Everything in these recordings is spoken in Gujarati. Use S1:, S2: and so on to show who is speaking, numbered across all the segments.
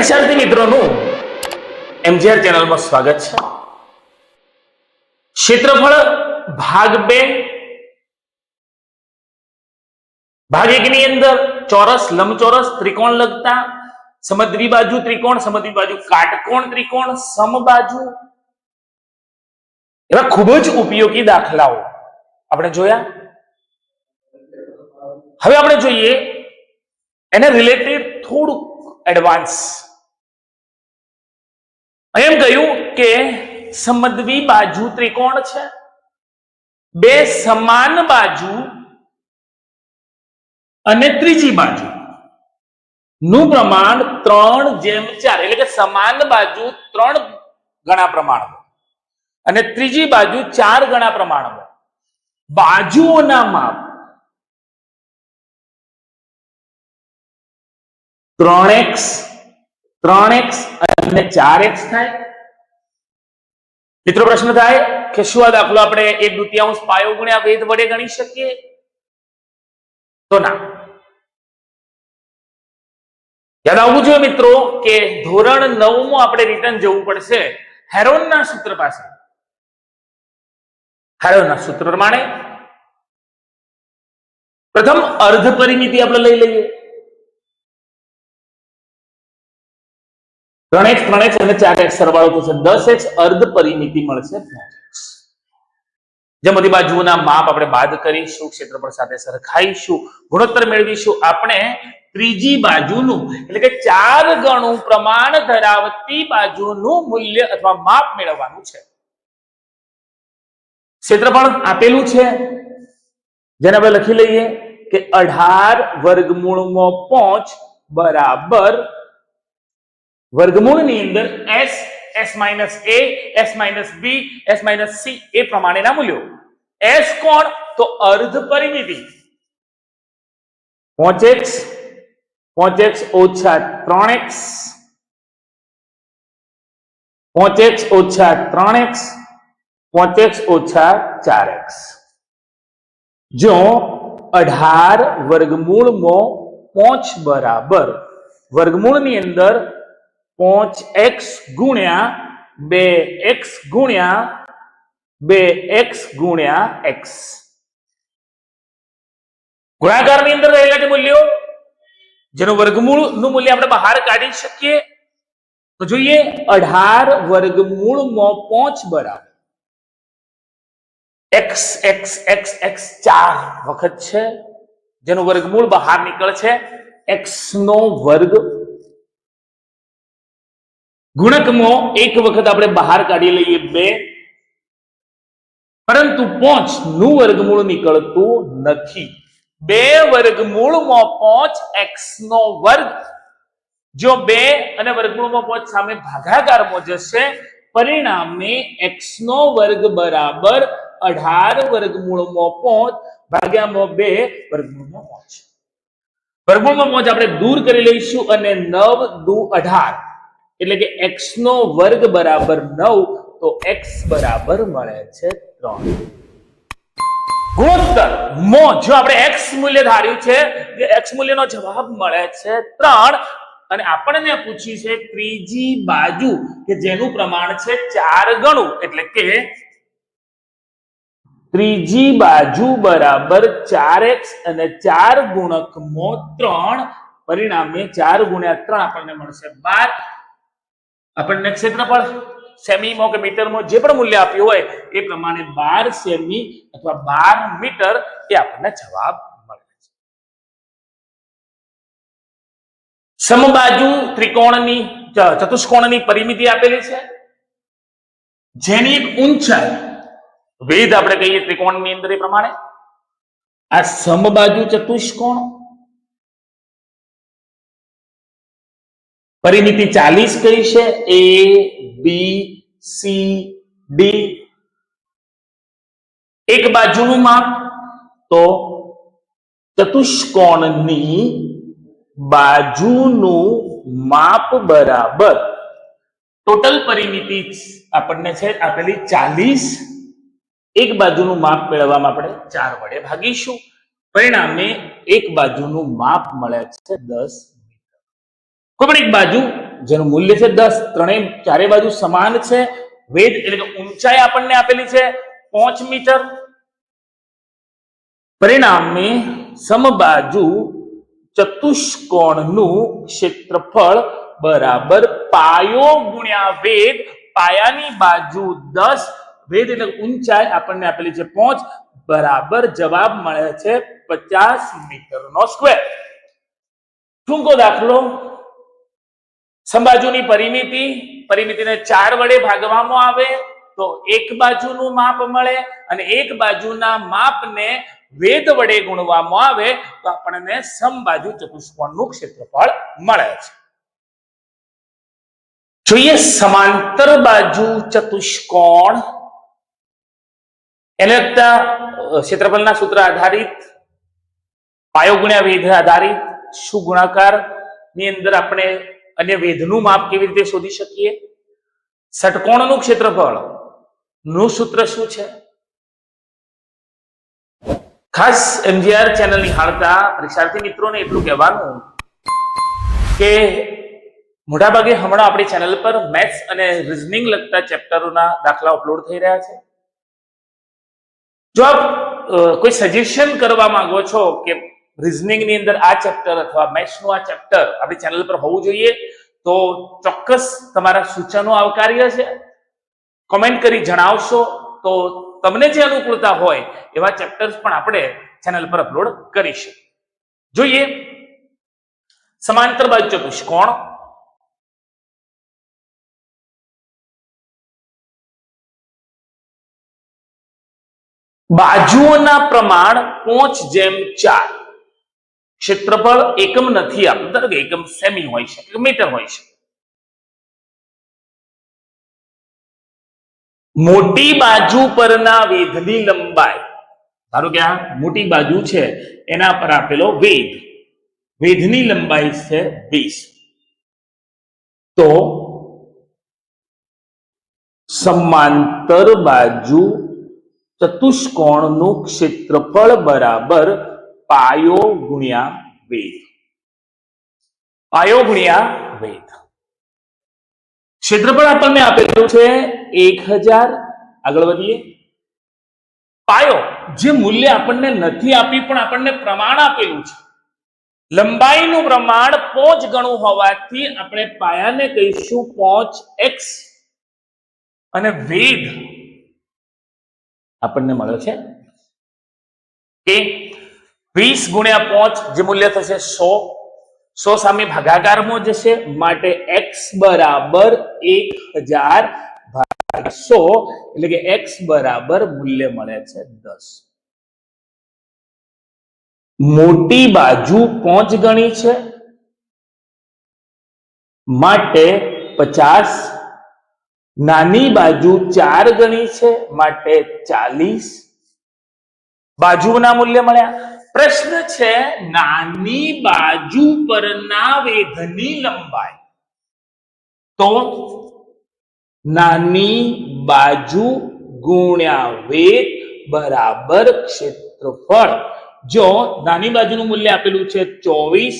S1: પરીક્ષાર્થી મિત્રોનું એમજીઆર ચેનલમાં સ્વાગત છે. ક્ષેત્રફળ ભાગ બે. ભાગ એક ની અંદર ચોરસ, લંબચોરસ, ત્રિકોણ લગતા સમદ્વિબાજુ ત્રિકોણ સમદ્વિબાજુ કાટકોણ ત્રિકોણ સમબાજુ એવા ખૂબ જ ઉપયોગી દાખલાઓ. આપણે જોયા? હવે આપણે જોઈએ એને રિલેટેડ થોડુંક એડવાન્સ એમ કહ્યું કે સમદ્વી બાજુ ત્રિકોણ છે. બે સમાન બાજુ અને ત્રીજી બાજુ. નું પ્રમાણ ત્રણ જેમ ચાર એટલે કે સમાન બાજુ ત્રણ ગણા પ્રમાણમાં અને ત્રીજી બાજુ ચાર ગણા પ્રમાણમાં બાજુઓના માપ ત્રણ એક્સ ત્રણ એક્સ અને ચાર એક્સ થાય. મિત્રો પ્રશ્ન થાય કે શું આ દાખલો આપણે એક દુત્યાંશ પાયો ગુણ્યા વેદ વડે ગણી શકીએ? તો ના. યાદ આવવું જોઈએ મિત્રો કે ધોરણ નવમું આપણે રિટર્ન જવું પડશે હેરોનના સૂત્ર પાસે. હેરોનના સૂત્ર પ્રમાણે. પ્રથમ અર્ધ પરિમિતિ આપણે લઈ લઈએ. ત્રણ એક્સ ત્રણ એક્સ અને ચાર સરવાળો થશે. દસ એક્સ અર્ધ પરિમિતિ મળશે જે બાજુના માપ આપણે બાદ કરીશું, ક્ષેત્રફળ સાથે સરખાઈશું, ગુણોત્તર મેળવીશું. આપણે ત્રીજી બાજુનું, એટલે કે ચાર ગણું પ્રમાણ ધરાવતી બાજુનું મૂલ્ય અથવા માપ મેળવવાનું છે. ક્ષેત્રફળ આપેલું છે. જેને આપણે લખી લઈએ કે અઢાર વર્ગમૂળમાં પોંચ બરાબર વર્ગમૂળની અંદર S S minus A S minus B S minus C એ પ્રમાણેના મૂલ્યો એસ કોણ તો અર્ધ પરિમિતિ પોચ એક્સ પોચ એક્સ ઓછા ત્રણ એક્સ પોચ એક્સ ઓછા ત્રણ એક્સ પોચ એક્સ ઓછા ચાર એક્સ જો અઢાર વર્ગમૂળમાં પોંચ બરાબર વર્ગમૂળની અંદર પોંચ એક્સ ગુણ્યા બે એક્સ ગુણ્યા બે એક્સ ગુણ્યા એક્સ. ગુણાકારની અંદર રહેલા જે મૂલ્યો, જેનું વર્ગમૂળનું મૂલ્ય આપણે બહાર કાઢી શકીએ, તો જોઈએ અઢાર વર્ગમૂળમાં પાંચ બરાબર. એક્સ એક્સ એક્સ એક્સ ચાર વખત છે, જેનું વર્ગમૂળ બહાર નીકળે છે એક્સ નો વર્ગ ગુણકમાં એક વખત આપણે બહાર કાઢી લઈએ બે. પરંતુ પોંચનું વર્ગમૂળ નીકળતું નથી. બે વર્ગમૂળમાં પોંચ એક્સ નો વર્ગ. જો બે અને વર્ગમૂળમાં પોંચ સામે ભાગાકારમાં જશે, પરિણામે એક્સ નો વર્ગ બરાબર અઢાર વર્ગમૂળમાં પોંચ ભાગ્યામાં બે વર્ગમૂળમાં પોંચ. વર્ગમૂળમાં પોંચ આપણે દૂર કરી લઈશું અને નવ દુ અઢાર. એટલે કે એક્સ નો વર્ગ બરાબર નવ, તો એક્સ બરાબર મળે છે ત્રણ. ગુણોત્તર. મો, જો આપણે એક્સ મૂલ્ય ધાર્યું છે, કે એક્સ મૂલ્યનો જવાબ મળે છે ત્રણ. અને આપણને પૂછ્યું છે ત્રીજી બાજુ, કે જેનું પ્રમાણ છે ચાર ગણું, એટલે કે ત્રીજી બાજુ બરાબર ચાર એક્સ અને ચાર ગુણક મો ત્રણ. પરિણામે ચાર ગુણ્યા ત્રણ આપણને મળશે બાર. આપણને ક્ષેત્રફળ સેમીમાં કે મીટરમાં જે પણ મૂલ્ય આપ્યું હોય, એ પ્રમાણે બાર સેમી અથવા બાર મીટર એ આપણને જવાબ મળે છે. સમબાજુ ત્રિકોણની ચતુષ્કોણની પરિમિતિ આપેલી છે. જેની ઊંચાઈ વેધ આપણે કહીએ ત્રિકોણની અંદર એ પ્રમાણે. આ સમબાજુ ચતુષ્કોણ પરિમિતિ ચાલીસ કઈ છે? એ બી સી ડી એક બાજુનું માપ તો ચતુષ્કોણની બાજુનું માપ બરાબર. ટોટલ પરિમિતિ આપણને છે આપેલી ચાલીસ. એક બાજુનું માપ મેળવવામાં આપણે ચાર વડે ભાગીશું. પરિણામે એક બાજુનું માપ મળે છે દસ કોઈ પણ એક બાજુ, જેનું મૂલ્ય છે દસ, ત્રણેય ચારે બાજુ સમાન છે, વેદ એટલે કે ઊંચાઈ આપણને આપેલી છે, પાંચ મીટર. પરિણામે સમબાજુ ચતુષ્કોણનું ક્ષેત્રફળ બરાબર પાયો ગુણ્યા વેદ, પાયાની બાજુ દસ, વેદ એટલે ઊંચાઈ આપણને આપેલી છે પાંચ, બરાબર જવાબ મળે છે પચાસ મીટર નો સ્ક્વેર. ટૂંકો દાખલો સમબાજુની પરિમિતિ, પરિમિતિને ચાર વડે ભાગવામાં આવે તો એક બાજુનું માપ મળે અને એક બાજુના માપને વેદ વડે ગુણવામાં આવે તો આપણને સમબાજુ ચતુષ્કોણનું ક્ષેત્રફળ મળે છે. જોઈએ સમાંતર બાજુ ચતુષ્કોણ. એને લગતા ક્ષેત્રફળના સૂત્ર આધારિત, પાયો ગુણ્યા વેધ આધારિત શું ગુણાકારની અંદર આપણે અન્ય વેધનું માપ કેવી રીતે શોધી શકીએ? ષટકોણનું ક્ષેત્રફળ. નું સૂત્ર શું છે? ખાસ એમજીઆર ચેનલ નિહાળતા પરીક્ષાર્થી મિત્રોને એટલું કહેવાનું કે મોટાભાગે હમણાં આપણી ચેનલ પર મેથ્સ અને રિઝનિંગ લગતા ચેપ્ટરોના દાખલા અપલોડ થઈ રહ્યા છે. જો આપ કોઈ સજેશન કરવા માંગો છો કે રિઝનિંગની અંદર આ ચેપ્ટર અથવા મેથ્સનું આ ચેપ્ટર આપણી ચેનલ પર હોવું જોઈએ, તો ચોક્કસ તમારા સૂચનો આવકાર્ય છે. કોમેન્ટ કરી જણાવશો, તો તમને જે અનુકૂળતા હોય, એવા ચેપ્ટર્સ પણ આપણે ચેનલ પર અપલોડ કરીશું. જોઈએ, સમાંતર બાજુ ચતુષ્કોણ બાજુઓના પ્રમાણ, પોંચ જેમ ચાર. ક્ષેત્રફળ એકમ નથી આપતું. ધારો કે એકમ સેમી હોય છે મીટર હોય છે. મોટી બાજુ પરના વેધની લંબાઈ. ધારો કે આ મોટી બાજુ છે, એના પર આપેલો વેધ. વેધની લંબાઈ છે વીસ. તો સમાંતર બાજુ ચતુષ્કોણનું ક્ષેત્રફળ બરાબર પાયો ગુણ્યા વેદ પાયો ગુણ્યા વેદ ક્ષેત્રફળ આપણને આપેલું છે એક હજાર. આગળ વધીએ. પાયો જે મૂલ્ય આપણને નથી આપી, પણ આપણને પ્રમાણ આપેલું છે. લંબાઈનું પ્રમાણ પોચ ગણું હોવાથી આપણે પાયાને કહીશું પોચ એક્સ. અને વેદ આપણને મળ્યો છે. કે વીસ ગુણ્યા પોચ જે મૂલ્ય થશે સો. સો સામે ભાગાકારમાં જશે, માટે એક્સ બરાબર એક હજાર સો, એટલે કે એક્સ બરાબર મૂલ્ય મળે છે દસ. મોટી બાજુ પોચ ગણી છે, માટે પચાસ. નાની બાજુ ચાર ગણી છે, માટે ચાલીસ. બાજુના મૂલ્ય મળ્યા પ્રશ્ન છે, નાની બાજુ પરના વેધની લંબાઈ. તો નાની બાજુ ગુણ્યા વેદ બરાબર ક્ષેત્રફળ. જો નાની બાજુનું મૂલ્ય આપેલું છે ચોવીસ,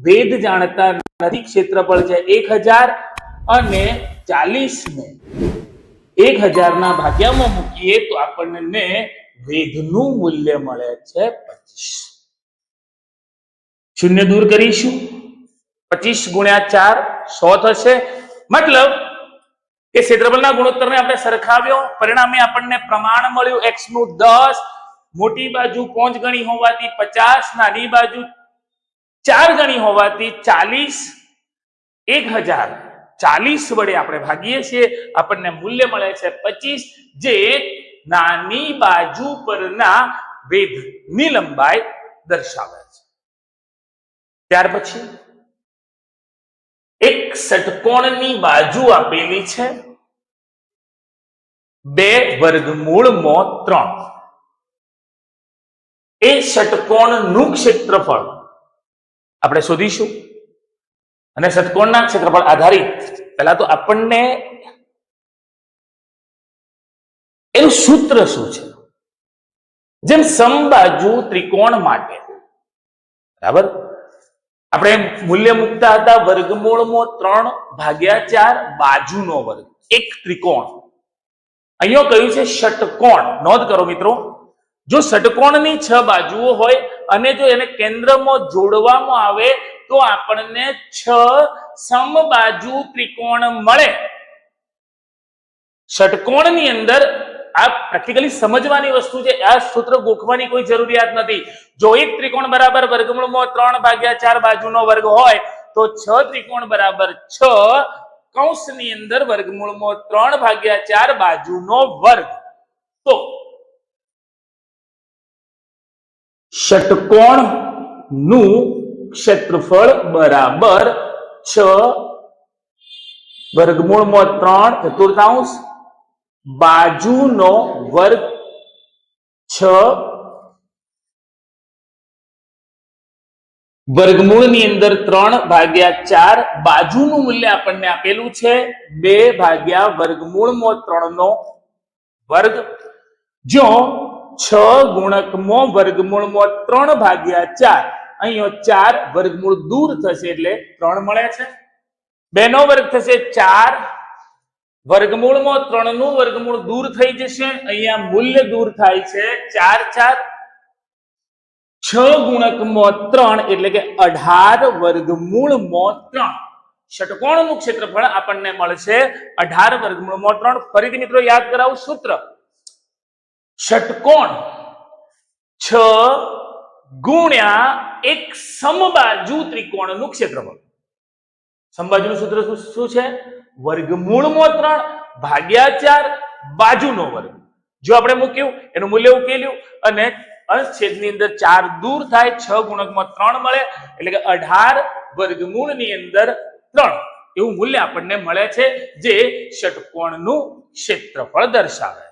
S1: વેધ જાણતા નથી ક્ષેત્રફળ છે એક હજાર અને ચાલીસ ને એક હજારના ભાગ્યામાં મૂકીએ તો આપણને વેધનું મૂલ્ય મળે છે પચીસ. શૂન્ય દૂર કરીશું. પચીસ ગુણ્યા ચાર સો થશે. મતલબ કે ક્ષેત્રફળના ગુણોત્તરને આપણે સરખાવ્યો. પરિણામે આપણને પ્રમાણ મળ્યું એક્સનું દસ. મોટી બાજુ પાંચ ગણી હોવાથી પચાસ. નાની બાજુ ચાર ગણી હોવાથી ચાલીસ. એક હજાર. ચાલીસ વડે આપણે ભાગીએ છીએ. આપણને મૂલ્ય મળે છે પચીસ. જે નાની બાજુ પરના વેધની લંબાઈ દર્શાવે છે. ત્યાર પછી એક ષટકોણની બાજુ આપેલી છે. બે વર્ગમૂળમાં ત્રણ. એ ષટકોણનું ક્ષેત્રફળ આપણે શોધીશું. અને ષટકોણના ક્ષેત્રફળ આધારિત. પહેલા તો આપણને એનું સૂત્ર શું છે? જેમ સમબાજુ ત્રિકોણ માટે. બરાબર? આપણે મૂલ્ય મૂકતા હતા વર્ગમૂળમાં ત્રણ ભાગ્યા ચાર બાજુનો વર્ગ. એક ત્રિકોણ. અહીંયા કહ્યું છે? ષટકોણ. નોંધ કરો મિત્રો. જો ષટકોણની છ બાજુઓ હોય અને જો એને કેન્દ્રમાં જોડવામાં આવે તો આપણને છ સમબાજુ ત્રિકોણ મળે. ષટકોણની અંદર આ પ્રેક્ટિકલી સમજવાની વસ્તુ છે. આ સૂત્ર ગોખવાની કોઈ જરૂરિયાત નથી. જો એક ત્રિકોણ બરાબર વર્ગમૂળમાં ત્રણ ભાગ્યા ચાર બાજુનો વર્ગ હોય, તો છ ત્રિકોણ બરાબર છ કૌંસની અંદર વર્ગમૂળમાં ત્રણ ભાગ્યા ચાર બાજુનો વર્ગ. તો ષટકોણનું ક્ષેત્રફળ બરાબર છ. વર્ગમૂળમાં ત્રણ ચતુર્થાંશ બાજુનો વર્ગ છ. વર્ગમૂળની અંદર ત્રણ ભાગ્યા ચાર બાજુનું મૂલ્ય આપણને આપેલું છે. બે ભાગ્યા વર્ગમૂળમાં ત્રણ નો વર્ગ. જો છ ગુણકમાં વર્ગમૂળમાં ત્રણ ભાગ્યા ચાર, અહીંયા ચાર વર્ગમૂળ દૂર થશે એટલે ત્રણ મળે છે. બે નો વર્ગ થશે ચાર વર્ગમૂળમાં ત્રણનું વર્ગમૂળ દૂર થઈ જશે. અહીંયા મૂલ્ય દૂર થાય છે ચાર ચાર. છ ગુણકમાં ત્રણ એટલે કે અઢાર વર્ગમૂળમાં ત્રણ. ષટકોણનું ક્ષેત્રફળ આપણને મળશે અઢાર વર્ગમૂળમાં ત્રણ. ફરીથી મિત્રો યાદ કરાવું સૂત્ર. ષટકોણ છ ગુણ્યા એક સમબાજુ ત્રિકોણનું ક્ષેત્રફળ. સમબાજુનું સૂત્ર શું છે? વર્ગમૂળમાં ત્રણ ભાગ્યા ચાર બાજુનો વર્ગ. જો આપણે મૂક્યું, એનું મૂલ્ય ઉકેલ્યું અને અંશ છેદની અંદર ચાર દૂર થાય, છ ગુણકમાં ત્રણ મળે, એટલે કે અઢાર વર્ગમૂળની અંદર ત્રણ. એવું મૂલ્ય આપણને મળે છે જે ષટકોણનું ક્ષેત્રફળ દર્શાવે.